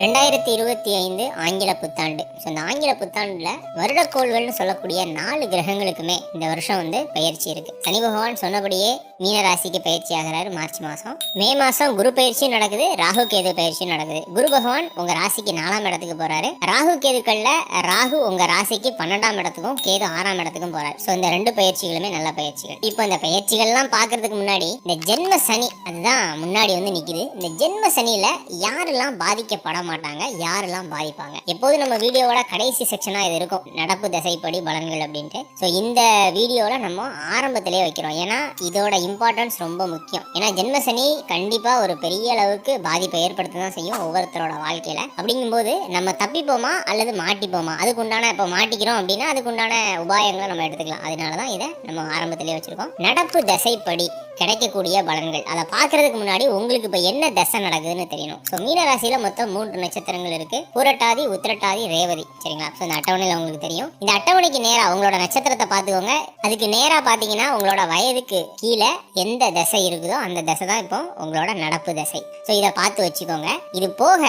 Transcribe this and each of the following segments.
ரெண்டாயிரத்தி இருபத்தி ஐந்து ஆங்கில புத்தாண்டு. ஸோ இந்த ஆங்கில புத்தாண்டில் வருடக்கோள்கள்னு சொல்லக்கூடிய நாலு கிரகங்களுக்குமே இந்த வருஷம் வந்து பயிற்சி இருக்கு. சனி பகவான் சொன்னபடியே மீனராசிக்கு பயிற்சி ஆகிறாரு மார்ச் மாதம் மே மாதம் குரு பயிற்சியும் நடக்குது ராகு கேது பயிற்சியும் நடக்குது. குரு பகவான் உங்கள் ராசிக்கு நாலாம் இடத்துக்கு போகிறாரு ராகு கேதுக்களில் ராகு உங்கள் ராசிக்கு பன்னெண்டாம் இடத்துக்கும் கேது ஆறாம் இடத்துக்கும் போகிறார் ஸோ இந்த ரெண்டு பயிற்சிகளுமே நல்ல பயிற்சிகள். இப்போ இந்த பயிற்சிகள்லாம் பார்க்கறதுக்கு முன்னாடி இந்த ஜென்ம சனி அதுதான் முன்னாடி வந்து நிற்கிது இந்த ஜென்ம சனியில் யாரெல்லாம் பாதிக்கப்பட மாட்டாங்க யாரெல்லாம் பாதிப்பாங்க. எப்போதும் நம்ம வீடியோவோட கடைசி செக்ஷனா இது இருக்கும். நடப்பு திசைப்படி பலன்கள் அப்படின்ட்டு. ஸோ இந்த வீடியோல நம்ம ஆரம்பத்திலே வைக்கிறோம். ஏன்னா இதோட இம்பார்ட்டன்ஸ் ரொம்ப முக்கியம். ஏன்னா ஜென்மசனி கண்டிப்பா ஒரு பெரிய அளவுக்கு பாதிப்பை ஏற்படுத்த தான் செய்யும் ஒவ்வொருத்தரோட வாழ்க்கையில. அப்படிங்கும்போது நம்ம தப்பிப்போமா அல்லது மாட்டிப்போமா? அதுக்கு உண்டான இப்போ மாட்டிக்கிறோம் அப்படின்னா அதுக்கு உண்டான உபாயங்களை நம்ம எடுத்துக்கலாம். அதனால தான் இதை நம்ம ஆரம்பத்திலே வச்சிருக்கோம். நடப்பு திசைப்படி. கிடைக்கக்கூடிய பலன்கள். அதை பார்க்கறதுக்கு முன்னாடி உங்களுக்கு இப்போ என்ன தசை நடக்குதுன்னு தெரியணும். ஸோ மீனராசியில் மொத்தம் மூன்று நட்சத்திரங்கள் இருக்கு. பூரட்டாதி உத்திரட்டாதி ரேவதி. சரிங்களா? ஸோ இந்த அட்டவணையில் உங்களுக்கு தெரியும். இந்த அட்டவணைக்கு நேராக உங்களோட நட்சத்திரத்தை பார்த்துக்கோங்க. அதுக்கு நேராக பார்த்தீங்கன்னா உங்களோட வயதுக்கு கீழே எந்த தசை இருக்குதோ அந்த தசை தான் இப்போ உங்களோட நடப்பு தசை. ஸோ இதை பார்த்து வச்சுக்கோங்க. இது போக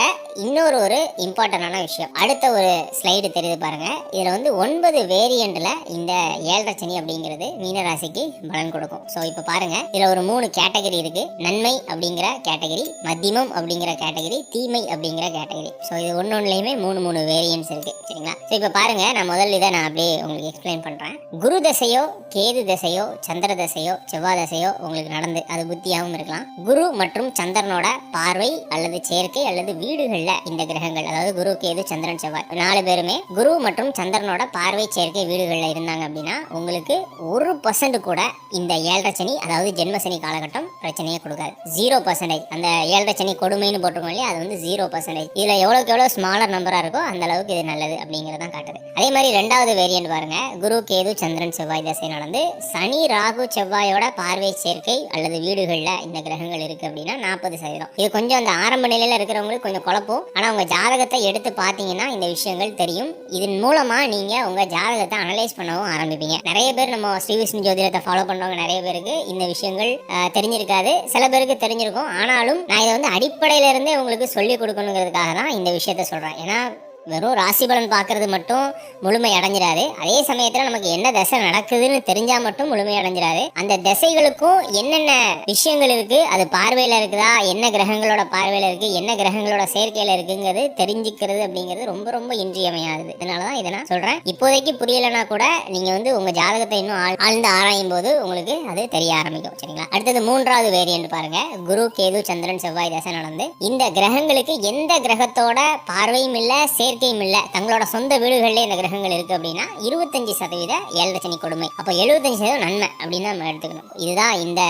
இன்னொரு ஒரு இம்பார்ட்டண்டான விஷயம். அடுத்த ஒரு ஸ்லைடு தெரியுது பாருங்க. இதில் வந்து ஒன்பது வேரியண்ட்ல இந்த ஏழரை சனி அப்படிங்கிறது மீனராசிக்கு பலன் கொடுக்கும். ஸோ இப்போ பாருங்க. இதில் ஒரு மூணு கேட்டகரி இருக்கு. நன்மை அப்படிங்கிற கேட்டகரி மத்தியமம் அப்படிங்கிற கேட்டகரி தீமை அப்படிங்கிற கேட்டகரி ஸோ இது ஒன்று ஒன்றுலையுமே மூணு மூணு வேரியன்ஸ் இருக்கு. சரிங்களா? ஸோ இப்போ பாருங்க நான் முதல்ல இதை நான் அப்படியே உங்களுக்கு எக்ஸ்பிளைன் பண்ணுறேன் குரு தசையோ கேது தசையோ சந்திர தசையோ செவ்வாய் தசையோ உங்களுக்கு நடந்து அது புத்தியாகவும் இருக்கலாம். குரு மற்றும் சந்திரனோட பார்வை அல்லது சேர்க்கை அல்லது வீடுகளில் இந்த கிரகங்கள் அதாவது குரு கேது சந்திரன் செவ்வாய் நாலு பேருமே குரு மற்றும் சந்திரனோட பார்வை சேர்க்கை வீடுகளில் இருந்தாங்க அப்படின்னா உங்களுக்கு ஒரு பர்சன்ட் கூட இந்த ஏழரை சனி அதாவது ஜென்ம சனி காலகட்டம் பிரச்சனையே கொடுக்காது. ஜீரோ பர்சன்டேஜ் அந்த ஏழரை சனி கொடுமைன்னு போட்டிருக்கோம் இல்லையா? அது வந்து ஜீரோ பர்சன்டேஜ் இதில் எவ்வளோக்கு எவ்வளோ ஸ்மாலர் நம்பராக இருக்கோ அந்த அளவுக்கு இது நல்லது அப்படிங்கிறதான் காட்டுது. அதே மாதிரி ரெண்டாவது வேரியன்ட் பாருங்க. குரு கேது சந்திரன் செவ்வாய் தசை நடந்து சனி ராகு செவ்வாயோட பார்வை சேர்க்கை அல்லது வீடுகளில் இந்த கிரகங்கள் இருக்கு அப்படின்னா நாற்பது சதவீதம். இது கொஞ்சம் அந்த ஆரம்ப நிலையில இருக்கிறவங்களுக்கு கொஞ்சம் குழப்பம். ஆனால் உங்க ஜாதகத்தை எடுத்து பார்த்தீங்கன்னா இந்த விஷயங்கள் தெரியும். இதன் மூலமா நீங்க உங்க ஜாதகத்தை அனலைஸ் பண்ணவும் ஆரம்பிப்பீங்க. நிறைய பேர் நம்ம ஸ்ரீ விஷ்ணு ஜோதிடத்தை ஃபாலோ பண்றவங்க நிறைய பேருக்கு இந்த விஷயங்கள் விஷயங்கள் தெரிஞ்சிருக்காது. சில பேருக்கு தெரிஞ்சிருக்கும். ஆனாலும் நான் இதை வந்து அடிப்படையில இருந்தே உங்களுக்கு சொல்லி கொடுக்கணுங்கிறதுக்காக தான் இந்த விஷயத்த சொல்றேன். ஏன்னா வெறும் ராசி பலன் பார்க்கறது மட்டும் முழுமை அடைஞ்சிடாது அதே சமயத்துல நமக்கு என்ன தசை நடக்குதுன்னு தெரிஞ்சா மட்டும் முழுமை அடைஞ்சிடாது அந்த திசைகளுக்கும் என்னென்ன விஷயங்கள் இருக்கு? அது பார்வையில இருக்குதா? என்ன கிரகங்களோட பார்வையில இருக்கு? என்ன கிரகங்களோட சேர்க்கையில் இருக்குங்கிறது தெரிஞ்சுக்கிறது அப்படிங்கிறது ரொம்ப ரொம்ப இன்றியமையாதது. இதனாலதான் இதை நான் சொல்றேன். இப்போதைக்கு புரியலைன்னா கூட நீங்க வந்து உங்க ஜாதகத்தை இன்னும் ஆழ்- ஆழ்ந்து ஆராயும் போது உங்களுக்கு அது தெரிய ஆரம்பிக்கும். சரிங்களா? அடுத்தது மூன்றாவது வேரியன்ட் பாருங்க. குரு கேது சந்திரன் செவ்வாய் தசை நடந்து இந்த கிரகங்களுக்கு எந்த கிரகத்தோட பார்வையும் இல்ல சாத்தியம் இல்ல. தங்களோட சொந்த வீடுகளிலே இந்த கிரகங்கள் இருக்கு அப்படின்னா இருபத்தஞ்சு சதவீத ஏழரை சனி கொடுமை. அப்போ எழுபத்தஞ்சு சதவீதம் நன்மை அப்படின்னு நம்ம எடுத்துக்கணும். இதுதான் இந்த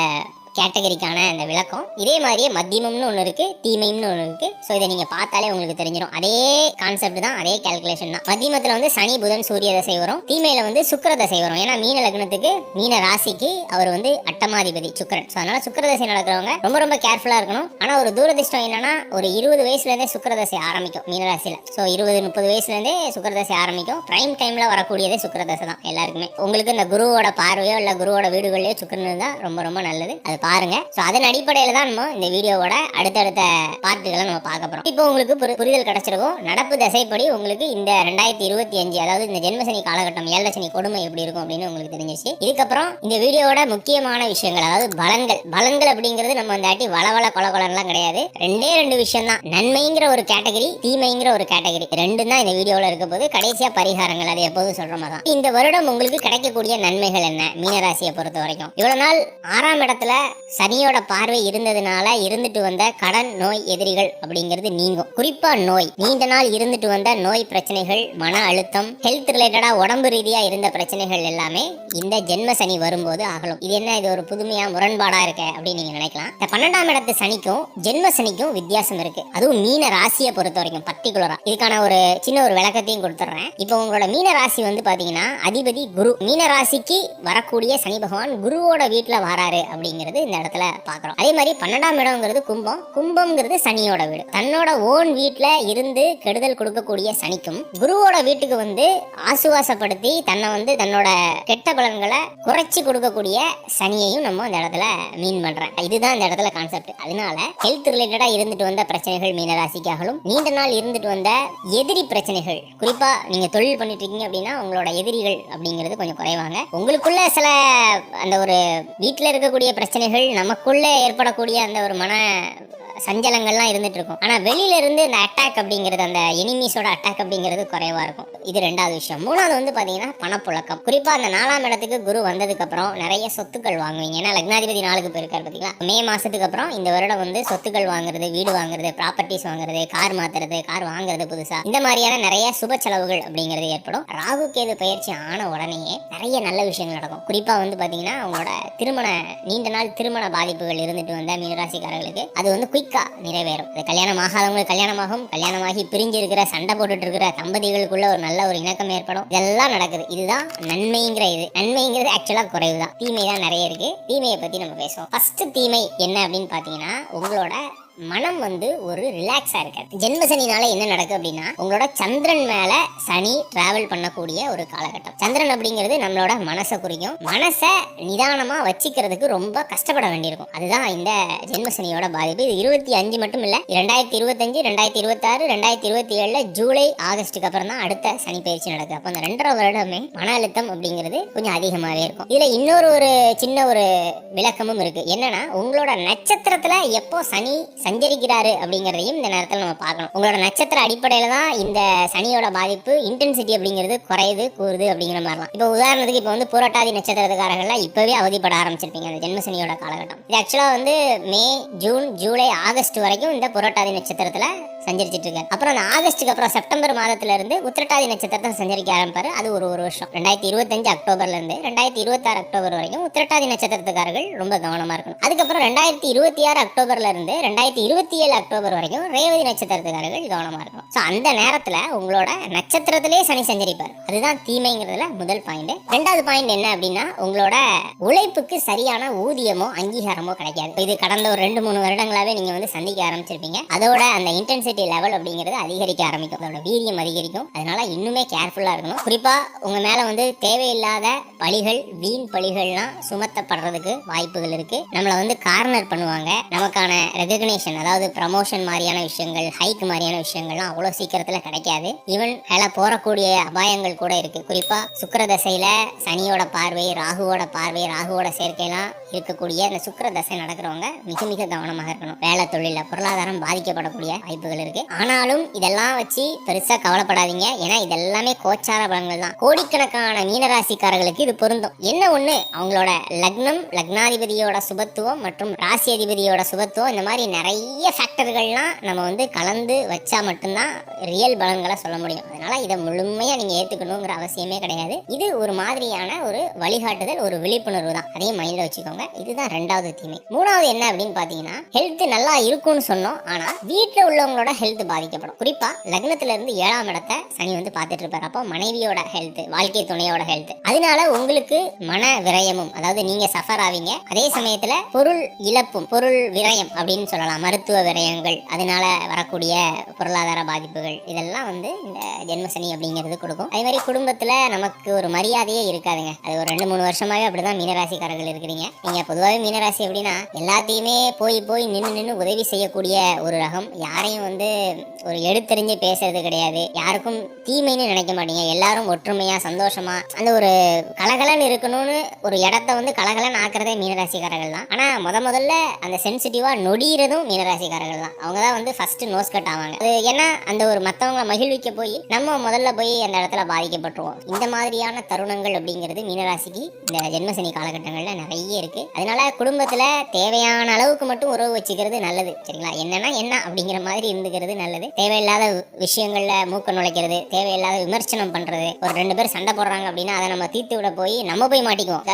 கேட்டகரிக்கான அந்த விளக்கம். இதே மாதிரியே மத்தியமம்னு ஒன்று இருக்கு தீமைன்னு ஒன்று இருக்கு. ஸோ இதை நீங்கள் பார்த்தாலே உங்களுக்கு தெரிஞ்சிடும் அதே கான்செப்ட் தான் அதே கால்குலேஷன் தான். மத்தியமத்தில் வந்து சனி புதன் சூரிய தசை வரும். தீமையில வந்து சுக்கர தசை வரும். ஏன்னா மீன லக்னத்துக்கு மீன ராசிக்கு அவர் வந்து அட்டமாதிபதி சுக்கரன். ஸோ அதனால சுக்கர தசை நடக்கிறவங்க ரொம்ப ரொம்ப கேர்ஃபுல்லாக இருக்கணும். ஆனால் ஒரு தூரதிஷ்டம் என்னன்னா ஒரு இருபது வயசுலேருந்தே சுக்கர தசை ஆரம்பிக்கும் மீன ராசியில். ஸோ இருபது முப்பது வயசுலேருந்தே சுக்கர தசை ஆரம்பிக்கும். பிரைம் டைமில் வரக்கூடியதே சுக்கர தசை தான் எல்லாருக்குமே. உங்களுக்கு இந்த குருவோட பார்வையோ இல்லை குருவோட வீடுகளிலோ சுக்கரன் இருந்தால் ரொம்ப ரொம்ப நல்லது. அது பாருங்க. ஸோ அதன் அடிப்படையில் தான் நம்ம இந்த வீடியோவோட அடுத்தடுத்த பார்ட்டுகளை நம்ம பார்க்க போகிறோம் இப்போ உங்களுக்கு புரிதல் கிடைச்சிருக்கும். நடப்பு தசைப்படி உங்களுக்கு இந்த ரெண்டாயிரத்தி இருபத்தி அஞ்சு அதாவது இந்த ஜென்மசனி காலகட்டம் ஏழரை கொடுமை எப்படி இருக்கும் அப்படின்னு உங்களுக்கு தெரிஞ்சிச்சு இதுக்கப்புறம் இந்த வீடியோவோட முக்கியமான விஷயங்கள் அதாவது பலன்கள். பலன்கள் அப்படிங்கிறது நம்ம இந்த ஆட்டி வளவள கொல கொலன்லாம் கிடையாது. ரெண்டே ரெண்டு விஷயம் தான் நன்மைங்கிற ஒரு கேட்டகரி தீமைங்கிற ஒரு கேட்டகரி. ரெண்டும் தான் இந்த வீடியோவில் இருக்க போது கடைசியாக பரிகாரங்கள் அது எப்போதும் சொல்கிற மாதிரி தான். இந்த வருடம் உங்களுக்கு கிடைக்கக்கூடிய நன்மைகள் என்ன? மீனராசியை பொறுத்த வரைக்கும். இவ்வளோ நாள் ஆறாம் இடத்துல சனியோட பார்வை இருந்ததுனால இருந்துட்டு வந்த கடன் நோய் எதிரிகள் அப்படிங்கிறது நீங்கும். குறிப்பா நோய். நீண்ட நாள் இருந்துட்டு வந்த நோய் பிரச்சனைகள் மன அழுத்தம் ஹெல்த் ரிலேட்டடா உடம்பு ரீதியா இருந்த பிரச்சனைகள் எல்லாமே இந்த ஜென்ம சனி வரும்போது ஆகலும் இது என்ன? இது ஒரு புதுமையா முரண்பாடா இருக்க அப்படின்னு நீங்க நினைக்கலாம். இந்த பன்னெண்டாம் இடத்து சனிக்கும் ஜென்ம சனிக்கும் வித்தியாசம் இருக்கு. அதுவும் மீன ராசியை பொறுத்த வரைக்கும் பர்டிகுலரா இதுக்கான ஒரு சின்ன ஒரு விளக்கத்தையும் கொடுத்துட்றேன் இப்போ உங்களோட மீன ராசி வந்து பாத்தீங்கன்னா அதிபதி குரு. மீன ராசிக்கு வரக்கூடிய சனி பகவான் குருவோட வீட்டுல வராரு அப்படிங்கிறது அப்படிங்கிறது இந்த இடத்துல பார்க்குறோம். அதே மாதிரி பன்னெண்டாம் இடம்ங்கிறது கும்பம். கும்பம்ங்கிறது சனியோட வீடு. தன்னோட ஓன் வீட்டில் இருந்து கெடுதல் கொடுக்கக்கூடிய சனிக்கும் குருவோட வீட்டுக்கு வந்து ஆசுவாசப்படுத்தி தன்னை வந்து தன்னோட கெட்ட பலன்களை குறைச்சி கொடுக்கக்கூடிய சனியையும் நம்ம இந்த இடத்துல மீன் பண்றேன். இதுதான் இந்த இடத்துல கான்செப்ட் அதனால ஹெல்த் ரிலேட்டடா இருந்துட்டு வந்த பிரச்சனைகள் மீனராசிக்காகலும் நீண்ட நாள் இருந்துட்டு வந்த எதிரி பிரச்சனைகள் குறிப்பா நீங்க தொழில் பண்ணிட்டு இருக்கீங்க அப்படின்னா உங்களோட எதிரிகள் அப்படிங்கிறது கொஞ்சம் குறைவாங்க. உங்களுக்குள்ள சில அந்த ஒரு வீட்டில் இருக்கக்கூடிய பிரச்சனை பிரச்சனைகள் நமக்குள்ளே ஏற்படக்கூடிய அந்த ஒரு மன சஞ்சலங்கள்லாம் இருந்துட்டு இருக்கும் ஆனா வெளியில இருந்து இந்த அட்டாக் அப்படிங்கிறது அந்த எனிமீஸோட அட்டாக் அப்படிங்கிறது குறைவா இருக்கும். இது ரெண்டாவது விஷயம். மூணாவது வந்து பாத்தீங்கன்னா பணப்புழக்கம். குறிப்பா அந்த நாலாம் இடத்துக்கு குரு வந்ததுக்கு அப்புறம் நிறைய சொத்துக்கள் வாங்குவீங்க. ஏன்னா லக்னாதிபதி நாளுக்கு போயிருக்காரு பாத்தீங்களா? மே மாசத்துக்கு அப்புறம் இந்த வருடம் வந்து சொத்துக்கள் வாங்குறது வீடு வாங்குறது ப்ராப்பர்ட்டிஸ் வாங்குறது கார் மாத்துறது கார் வாங்குறது புதுசா. இந்த மாதிரியான நிறைய சுப செலவுகள் அப்படிங்கிறது ஏற்படும். ராகு கேது பயிற்சி ஆன உடனேயே நிறைய நல்ல விஷயங்கள் நடக்கும். குறிப்பா வந்து பாத்தீங்கன்னா அவங்களோட திருமண நீண்ட நாள் திருமண பாதிப்புகள் இருந்துட்டு வந்த மீனராசிக்காரர்களுக்கு அது வந்து குயிக்கா நிறைவேறும். அது கல்யாணம் ஆகாதவங்களுக்கு கல்யாணமாகும். கல்யாணமாகி பிரிஞ்சு இருக்கிற சண்டை போட்டுட்டு இருக்கிற தம்பதிகளுக்குள்ள ஒரு நல்ல ஒரு இணக்கம் ஏற்படும். இதெல்லாம் நடக்குது. இதுதான் நன்மைங்கிற இது. நன்மைங்கிறது ஆக்சுவலா குறைவு தான் தீமை தான் நிறைய இருக்கு. தீமையை பத்தி நம்ம பேசுவோம். ஃபர்ஸ்ட் தீமை என்ன அப்படின்னு பாத்தீங்கன்னா உங்களோட மனம் வந்து ஒரு ரிலாக்ஸா இருக்காது. ஜென்ம சனினால என்ன நடக்கு அப்படின்னா உங்களோட சந்திரன் மேல சனி டிராவல் பண்ணக்கூடிய ஒரு காலகட்டம். சந்திரன் அப்படிங்கிறது நம்மளோட மனசை குறிக்கும். மனசை நிதானமா வச்சுக்கிறதுக்கு ரொம்ப கஷ்டப்பட வேண்டியிருக்கும். அதுதான் இந்த ஜென்ம சனியோட பாதிப்பு. இது இருபத்தி அஞ்சு மட்டும் இல்ல ரெண்டாயிரத்தி இருபத்தஞ்சு ரெண்டாயிரத்தி இருபத்தாறு ரெண்டாயிரத்தி இருபத்தி ஏழுல ஜூலை ஆகஸ்ட்டுக்கு அப்புறம் தான் அடுத்த சனி பயிற்சி நடக்குது அப்போ அந்த ரெண்டரை வருடமே மன அழுத்தம் அப்படிங்கிறது கொஞ்சம் அதிகமாகவே இருக்கும். இதுல இன்னொரு ஒரு சின்ன ஒரு விளக்கமும் இருக்கு. என்னன்னா உங்களோட நட்சத்திரத்துல எப்போ சனி சஞ்சரிக்கிறாரு அப்படிங்கிறதையும் இந்த நேரத்தில் நம்ம பார்க்கணும். உங்களோட நட்சத்திர அடிப்படையில் தான் இந்த சனியோட பாதிப்பு இன்டென்சிட்டி அப்படிங்கிறது குறையுது கூறுது அப்படிங்கிற மாதிரிலாம். இப்போ உதாரணத்துக்கு இப்போ வந்து புரட்டாதி நட்சத்திரத்துக்காரர்கள்லாம் இப்போவே அவதிப்பட ஆரம்பிச்சிருப்பீங்க அந்த ஜென்ம சனியோட காலகட்டம். இது ஆக்சுவலாக வந்து மே ஜூன் ஜூலை ஆகஸ்ட் வரைக்கும் இந்த புரட்டாதி நட்சத்திரத்தில் சஞ்சரிச்சிட்டு இருக்காரு அப்புறம் அந்த ஆகஸ்ட்டுக்கு அப்புறம் செப்டம்பர் மாதத்துல இருந்து உத்திரட்டாதி நட்சத்திரத்தை சஞ்சரிக்க ஆரம்பிப்பாரு. அது ஒரு ஒரு வருஷம். ரெண்டாயிரத்தி இருபத்தஞ்சு அக்டோபர்ல இருந்து ரெண்டாயிரத்தி இருபத்தாறு அக்டோபர் வரைக்கும் உத்திரட்டாதி நட்சத்திரத்துக்காரர்கள் ரொம்ப கவனமா இருக்கணும். அதுக்கப்புறம் ரெண்டாயிரத்தி இருபத்தி ஆறு அக்டோபர்ல இருந்து ரெண்டாயிரத்தி இருபத்தி ஏழு அக்டோபர் வரைக்கும் ரேவதி நட்சத்திரத்துக்காரர்கள் கவனமா இருக்கணும். ஸோ அந்த நேரத்துல உங்களோட நட்சத்திரத்திலே சனி சஞ்சரிப்பார். அதுதான் தீமைங்கிறதுல முதல் பாயிண்ட் ரெண்டாவது பாயிண்ட் என்ன அப்படின்னா உங்களோட உழைப்புக்கு சரியான ஊதியமோ அங்கீகாரமோ கிடைக்காது. இது கடந்த ஒரு ரெண்டு மூணு வருடங்களாவே நீங்க வந்து சந்திக்க ஆரம்பிச்சிருப்பீங்க. அதோட அந்த இன்டென்சிட்டி லெவல் அப்படிங்கிறது அதிகரிக்க ஆரம்பிக்கும். அதோட வீரியம் அதிகரிக்கும். அதனால இன்னுமே கேர்ஃபுல்லா இருக்கணும். குறிப்பா உங்க மேல வந்து தேவையில்லாத பழிகள் வீண் பழிகள்லாம் சுமத்தப்படுறதுக்கு வாய்ப்புகள் இருக்கு. நம்மளை வந்து கார்னர் பண்ணுவாங்க. நமக்கான ரெகக்னேஷன் அதாவது ப்ரமோஷன் மாதிரியான விஷயங்கள் ஹைக் மாதிரியான விஷயங்கள்லாம் அவ்வளோ சீக்கிரத்தில் கிடைக்காது. ஈவன் மேலே போறக்கூடிய அபாயங்கள் கூட இருக்கு. குறிப்பா சுக்கிர தசையில சனியோட பார்வை ராகுவோட பார்வை ராகுவோட சேர்க்கையெல்லாம் இருக்கக்கூடிய அந்த சுக்கிர தசை நடக்கிறவங்க மிக மிக கவனமாக இருக்கணும். வேலை தொழில பொருளாதாரம் பாதிக்கப்படக்கூடிய வாய்ப்புகள் இருக்கு. ஆனாலும் இதெல்லாம் வச்சு பெருசா கவலைப்படாதீங்க. ஏன்னா இதெல்லாமே கோச்சார பலன்கள் தான். கோடிக்கணக்கான மீனராசிக்காரர்களுக்கு இது பொருந்தும். என்ன ஒண்ணு? அவங்களோட லக்னம் லக்னாதிபதியோட சுபத்துவம் மற்றும் ராசி அதிபதியோட சுபத்துவம் இந்த மாதிரி நிறைய ஃபேக்டர்கள்லாம் நம்ம வந்து கலந்து வச்சா மட்டும்தான் ரியல் பலன்களை சொல்ல முடியும். அதனால இதை முழுமையா நீங்க ஏத்துக்கணுங்கிற அவசியமே கிடையாது. இது ஒரு மாதிரியான ஒரு வழிகாட்டுதல் ஒரு விழிப்புணர்வு தான். அதையும் மைண்ட்ல வச்சுக்கோங்க. இதுதான் ரெண்டாவது தீமை. மூணாவது என்ன அப்படின்னு பாத்தீங்கன்னா ஹெல்த் நல்லா இருக்கும்னு சொன்னோம். ஆனா வீட்டுல உள்ளவங்களோட ஹெல்த் பாதிக்கப்படும். குறிப்பா லக்னத்துல இருந்து ஏழாம் இடத்தை சனி வந்து பார்த்துட்டு இருப்பாரு அப்போ மனைவியோட ஹெல்த் வாழ்க்கை துணையோட ஹெல்த் அதனால உங்களுக்கு மன விரயமும் அதாவது நீங்க சஃபர் ஆவீங்க. அதே சமயத்துல பொருள் இழப்பும் பொருள் விரயம் அப்படின்னு சொல்லலாம். மருத்துவ விரயங்கள் அதனால வரக்கூடிய பொருளாதார பாதிப்புகள் இதெல்லாம் வந்து இந்த ஜென்மசனி அப்படிங்கிறது கொடுக்கும். அதே மாதிரி குடும்பத்துல நமக்கு ஒரு மரியாதையே இருக்காதுங்க. அது ஒரு ரெண்டு மூணு வருஷமாவே அப்படிதான் மீனராசிக்காரர்கள் இருக்கிறீங்க. நீங்க பொதுவாகவே மீனராசி அப்படின்னா எல்லாத்தையுமே போய் போய் நின்று நின்று உதவி செய்யக்கூடிய ஒரு ரகம். யாரையும் வந்து வந்து ஒரு எடுத்தறிஞ்சு பேசுறது கிடையாது. யாருக்கும் தீமைன்னு நினைக்க மாட்டீங்க. எல்லாரும் ஒற்றுமையா சந்தோஷமா அந்த ஒரு கலகலன்னு இருக்கணும்னு ஒரு இடத்த வந்து கலகலன்னு ஆக்குறதே மீனராசிக்காரர்கள் தான். ஆனா முத முதல்ல அந்த சென்சிட்டிவா நொடியிறதும் மீனராசிக்காரர்கள் தான். அவங்க தான் வந்து ஃபர்ஸ்ட் நோஸ் கட் ஆவாங்க. அது ஏன்னா அந்த ஒரு மத்தவங்கள மகிழ்விக்க போய் நம்ம முதல்ல போய் அந்த இடத்துல பாதிக்கப்பட்டுருவோம். இந்த மாதிரியான தருணங்கள் அப்படிங்கிறது மீனராசிக்கு இந்த ஜென்மசனி காலகட்டங்கள்ல நிறைய இருக்கு. அதனால குடும்பத்துல தேவையான அளவுக்கு மட்டும் உறவு வச்சுக்கிறது நல்லது. சரிங்களா? என்னன்னா என்ன அப்படிங்கிற மாதிரி இருந்து இருந்துக்கிறது நல்லது. தேவையில்லாத விஷயங்கள்ல மூக்க நுழைக்கிறது தேவையில்லாத விமர்சனம் பண்றது ஒரு ரெண்டு பேர் சண்டை போடுறாங்க அப்படின்னா அதை நம்ம தீர்த்து விட போய் நம்ம போய் மாட்டிக்குவோம்.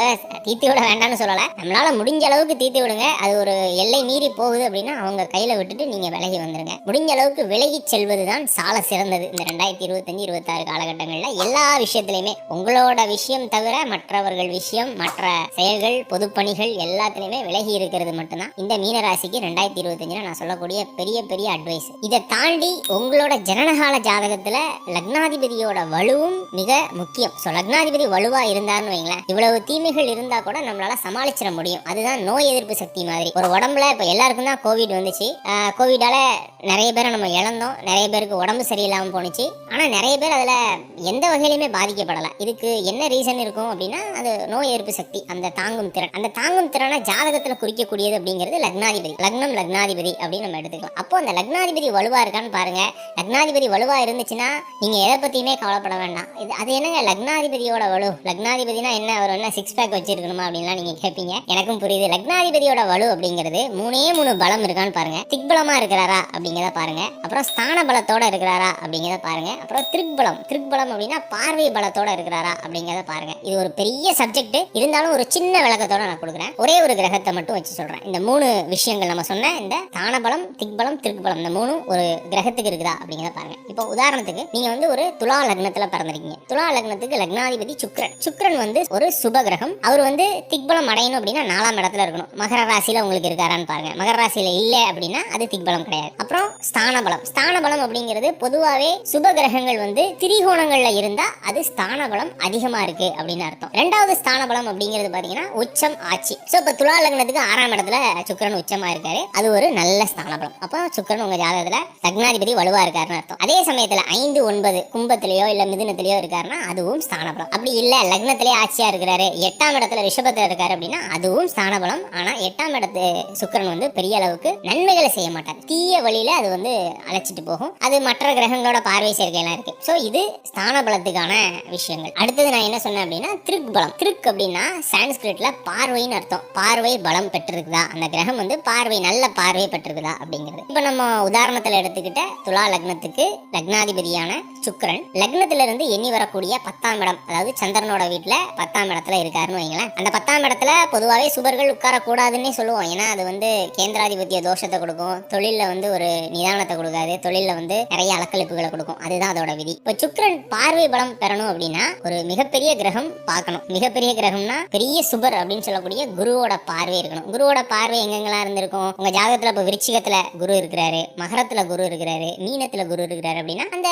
தீர்த்து விட வேண்டாம்னு சொல்லல. நம்மளால முடிஞ்ச அளவுக்கு தீர்த்து விடுங்க. அது ஒரு எல்லை மீறி போகுது அப்படின்னா அவங்க கையில விட்டுட்டு நீங்க விலகி வந்துருங்க. முடிஞ்ச அளவுக்கு விலகி செல்வதுதான் சால சிறந்தது. இந்த ரெண்டாயிரத்தி இருபத்தஞ்சு இருபத்தாறு காலகட்டங்கள்ல எல்லா விஷயத்திலையுமே உங்களோட விஷயம் தவிர மற்றவர்கள் விஷயம் மற்ற செயல்கள் பொதுப்பணிகள் எல்லாத்துலயுமே விலகி இருக்கிறது மட்டும்தான். இந்த மீனராசிக்கு ரெண்டாயிரத்தி இருபத்தஞ்சுல நான் சொல்லக்கூடிய பெரிய பெரிய அட்வைஸ் இதை தாண்டி உங்களோட ஜனனகால ஜாதகத்துல லக்னாதிபதியோட வலுவும் மிக முக்கியம். ஸோ லக்னாதிபதி வலுவா இருந்தாருன்னு வைங்களேன் இவ்வளவு தீமைகள் இருந்தா கூட நம்மளால சமாளிச்சிட முடியும். அதுதான் நோய் எதிர்ப்பு சக்தி மாதிரி. ஒரு உடம்புல இப்போ எல்லாருக்கும் தான் கோவிட் வந்துச்சு. கோவிடால நிறைய பேரை நம்ம இழந்தோம். நிறைய பேருக்கு உடம்பு சரியில்லாம போணுச்சு. ஆனா நிறைய பேர் அதுல எந்த வகையிலுமே பாதிக்கப்படல. இதுக்கு என்ன ரீசன் இருக்கும் அப்படின்னா அது நோய் எதிர்ப்பு சக்தி அந்த தாங்கும் திறன். அந்த தாங்கும் திறனை ஜாதகத்துல குறிக்கக்கூடியது அப்படிங்கிறது லக்னாதிபதி. லக்னம் லக்னாதிபதி அப்படின்னு நம்ம எடுத்துக்கலாம். அப்போ அந்த லக்னாதிபதி வலுவா இருக்கான்னு பாருங்க. லக்னாதிபதி வலுவா இருந்துச்சுன்னா நீங்க எதை பத்தியுமே கவலைப்பட வேண்டாம். இது அது என்னங்க லக்னாதிபதியோட வலு? லக்னாதிபதினா என்ன? அவர் என்ன சிக்ஸ் பேக் வச்சிருக்கணுமா அப்படின்லாம் நீங்க கேட்பீங்க எனக்கும் புரியுது. லக்னாதிபதியோட வலு அப்படிங்கிறது மூணே மூணு பலம் இருக்கான்னு பாருங்க. திக்பலமா இருக்கிறாரா அப்படிங்கிறத பாருங்க. அப்புறம் ஸ்தான பலத்தோட இருக்கிறாரா அப்படிங்கிறத பாருங்க. அப்புறம் திருக்பலம். திருக்பலம் அப்படின்னா பார்வை பலத்தோட இருக்கிறாரா அப்படிங்கிறத பாருங்க. இது ஒரு பெரிய சப்ஜெக்ட் இருந்தாலும் ஒரு சின்ன விளக்கத்தோட நான் கொடுக்குறேன். ஒரே ஒரு கிரகத்தை மட்டும் வச்சு சொல்றேன். இந்த மூணு விஷயங்கள் நம்ம சொன்ன இந்த தானபலம் திக்பலம் திருக்பலம் இந்த மூணும் ஒரு கிரகத்துக்கு இருக்குதா அப்படிங்கிறத பாருங்க. இப்போ உதாரணத்துக்கு நீங்க வந்து ஒரு துலா லக்னத்துல பிறந்திருக்கீங்க. துலா லக்னத்துக்கு லக்னாதிபதி சுக்ரன். சுக்கிரன் வந்து ஒரு சுப கிரகம். அவர் வந்து திக்பலம் அடையணும் அப்படின்னா நாலாம் இடத்துல இருக்கணும். மகர ராசியில உங்களுக்கு இருக்காரான்னு பாருங்க. மகர ராசியில இல்ல அப்படின்னா அது திக்பலம் கிடையாது. அப்புறம் ஸ்தான பலம் ஸ்தான பலம் அப்படிங்கிறது பொதுவாகவே சுப கிரகங்கள் வந்து திரிகோணங்கள்ல இருந்தா அது ஸ்தான பலம் அதிகமா இருக்கு அப்படின்னு அர்த்தம். ரெண்டாவது ஸ்தான பலம் அப்படிங்கிறது பாத்தீங்கன்னா உச்சம் ஆட்சி. சோ இப்ப துலா லக்னத்துக்கு ஆறாம் இடத்துல சுக்கிரன் உச்சமா இருக்காரு. அது ஒரு நல்ல ஸ்தான பலம் அப்போ சுக்கிரன் உங்க ஜாதகத்துல லக்னாதிபதி வலுவா இருக்காருன்னு அர்த்தம். அதே சமயத்துல ஐந்து ஒன்பது கும்பத்திலேயோ இல்ல மிதுனத்திலேயோ இருக்காருன்னா அதுவும் ஸ்தானபலம். அப்படி இல்ல லக்னத்திலே ஆட்சியா இருக்கிறாரு எட்டாம் இடத்துல ரிஷபத்துல இருக்காரு அப்படின்னா அதுவும் ஸ்தானபலம். ஆனா எட்டாம் இடத்து சுக்கரன் வந்து பெரிய அளவுக்கு நன்மைகளை செய்ய மாட்டார். தீய வழியில அது வந்து அழைச்சிட்டு போகும். அது மற்ற கிரகங்களோட பார்வை சேர்க்கையெல்லாம் இருக்கு. ஸோ இது ஸ்தான பலத்துக்கான விஷயங்கள். அடுத்தது நான் என்ன சொன்னேன் அப்படின்னா திருக் பலம் திருக் அப்படின்னா சான்ஸ்கிரிட்ல பார்வைன்னு அர்த்தம். பார்வை பலம் பெற்றிருக்குதா? அந்த கிரகம் வந்து பார்வை நல்ல பார்வை பெற்றிருக்குதா அப்படிங்கிறது. இப்போ நம்ம உதாரணத்துல எடுத்துக்கிட்ட துலா லக்னத்துக்கு லக்னாதிபதியான சுக்கரன். லக்னத்துல இருந்து எண்ணி வரக்கூடிய பத்தாம் இடம் அதாவது சந்திரனோட வீட்டுல பத்தாம் இடத்துல இருக்காருன்னு வைங்களேன் அந்த பத்தாம் இடத்துல பொதுவாகவே சுபர்கள் உட்காரக்கூடாதுன்னே சொல்லுவோம். ஏன்னா அது வந்து கேந்திராதிபத்திய தோஷத்தை கொடுக்கும். தொழிலில் வந்து ஒரு நிதானத்தை கொடுக்காது. தொழிலில் வந்து நிறைய அலக்கழிப்புகளை கொடுக்கும். அதுதான் அதோட விதி. இப்போ சுக்கரன் பார்வை பலம் பெறணும் அப்படின்னா ஒரு மிகப்பெரிய கிரகம் பார்க்கணும். மிகப்பெரிய கிரகம்னா பெரிய சுபர் அப்படின்னு சொல்லக்கூடிய குருவோட பார்வை இருக்கணும். குருவோட பார்வை எங்கெங்கெல்லாம் இருந்திருக்கும்? உங்க ஜாதகத்துல இப்போ விருச்சிகத்துல குரு இருக்கிறாரு. மகரத்துல குரு இருக்கிறாரு மீனத்துல குரு இருக்கிறாரு அப்படின்னா அந்த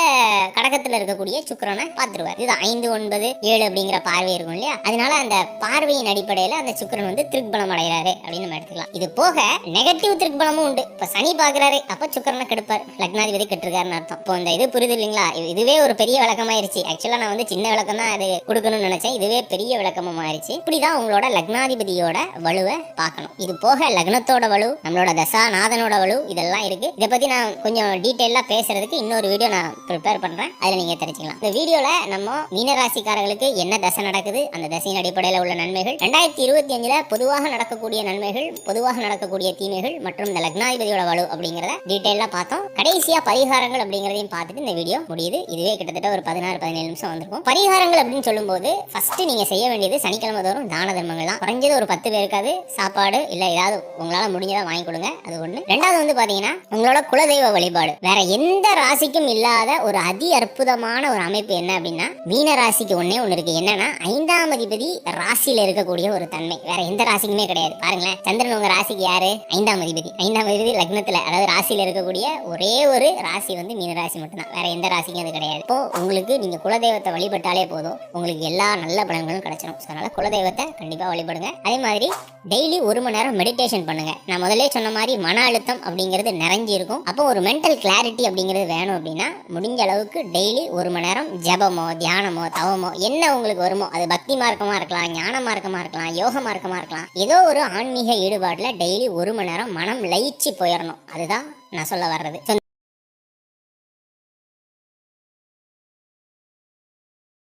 கடகத்துல இருக்கக்கூடிய சுக்கரனை பார்த்துருவார். இது ஐந்து ஒன்பது ஏழு அப்படிங்கிற பார்வை இருக்கும் இல்லையா? அதனால அந்த பார்வையின் அடிப்படையில அந்த சுக்கரன் வந்து திருக்பலம் அடைகிறாரு அப்படின்னு நம்ம எடுத்துக்கலாம். இது போக நெகட்டிவ் திருக்பலமும் உண்டு. இப்ப சனி பாக்குறாரு அப்ப சுக்கரனை கெடுப்பார். லக்னாதிபதி கெட்டிருக்காருன்னு அர்த்தம். இப்போ இந்த இது புரியுது இல்லைங்களா? இதுவே ஒரு பெரிய விளக்கமாயிருச்சு. ஆக்சுவலா நான் வந்து சின்ன விளக்கம் தான் அது கொடுக்கணும்னு நினைச்சேன். இதுவே பெரிய விளக்கமா மாறிச்சு இப்படிதான் உங்களோட லக்னாதிபதியோட வலுவை பார்க்கணும். இது போக லக்னத்தோட வலு நம்மளோட தசா நாதனோட வலு இதெல்லாம் இருக்கு. இதை பத்தி நான் கொஞ்சம் டீட்டெயிலா பேசுறதுக்கு இன்னொரு வீடியோ நான் ப்ரிப்பேர் பண்றேன். அதில் நீங்க தெரிஞ்சுக்கலாம். இந்த வீடியோவில் நம்ம மீனராசிக்காரர்களுக்கு என்ன தசை நடக்குது அந்த தசையின் அடிப்படையில் உள்ள நன்மைகள் ரெண்டாயிரத்தி இருபத்தி அஞ்சில் பொதுவாக நடக்கக்கூடிய நன்மைகள் பொதுவாக நடக்கக்கூடிய தீமைகள் மற்றும் இந்த லக்னாதிபதியோட வலு அப்படிங்கிறத டீட்டெயிலா பார்த்தோம். கடைசியா பரிகாரங்கள் அப்படிங்கிறதையும் பார்த்துட்டு இந்த வீடியோ முடியுது. இதுவே கிட்டத்தட்ட ஒரு பதினாறு பதினேழு நிமிஷம் வந்திருக்கும். பரிகாரங்கள் அப்படின்னு சொல்லும்போது ஃபர்ஸ்ட் நீங்கள் செய்ய வேண்டியது சனிக்கிழமை தோறும் தான தர்மங்கள் தான். குறைஞ்சது ஒரு பத்து பேருக்காவது சாப்பாடு இல்லை ஏதாவது உங்களால் முடிஞ்சதை வாங்கி கொடுங்க. அது ஒன்று ரெண்டாவது வந்து பார்த்தீங்கன்னா உங்களோட குலதெய்வ வழிபாடு. வேற எந்த ராசிக்கும் இல்லாத ஒரு அதி அற்புதமான ஒரு அமைப்பு என்ன அப்படின்னா மீன ராசிக்கு ஒன்னே ஒண்ணு இருக்கு. என்னன்னா ஐந்தாம் அதிபதி ராசியில இருக்கக்கூடிய ஒரு தன்மை. வேற எந்த ராசிக்குமே கிடையாது. பாருங்களேன் சந்திரன் உங்க ராசிக்கு யாரு? ஐந்தாம் அதிபதி. ஐந்தாம் அதிபதி லக்னத்துல அதாவது ராசியில இருக்கக்கூடிய ஒரே ஒரு ராசி வந்து மீன ராசி மட்டும்தான். வேற எந்த ராசிக்கும் அது கிடையாது. இப்போ உங்களுக்கு நீங்க குலதெய்வத்தை வழிபட்டாலே போதும். உங்களுக்கு எல்லா நல்ல பலன்களும் கிடைச்சிடும் ஸோ அதனால குலதெய்வத்தை கண்டிப்பா வழிபடுங்க. அதே மாதிரி டெய்லி ஒரு மணி நேரம் மெடிடேஷன் பண்ணுங்க. நான் முதல்ல சொன்ன மாதிரி மன அழுத்தம் அப்படிங்கிறது நிறைஞ்சிருக்கும். அப்போ அப்போ ஒரு மென்டல் கிளாரிட்டி அப்படிங்கிறது வேணும் அப்படின்னா முடிஞ்ச அளவுக்கு டெய்லி ஒரு மணி நேரம் ஜபமோ தியானமோ தவமோ என்ன உங்களுக்கு வருமோ அது பக்தி மார்க்கமா இருக்கலாம் ஞான மார்க்கமா இருக்கலாம் யோக மார்க்கமா இருக்கலாம் ஏதோ ஒரு ஆன்மீக ஈடுபாடுல டெய்லி ஒரு மணி நேரம் மனம் லயிச்சு போயிடணும் அதுதான் நான் சொல்ல வர்றது.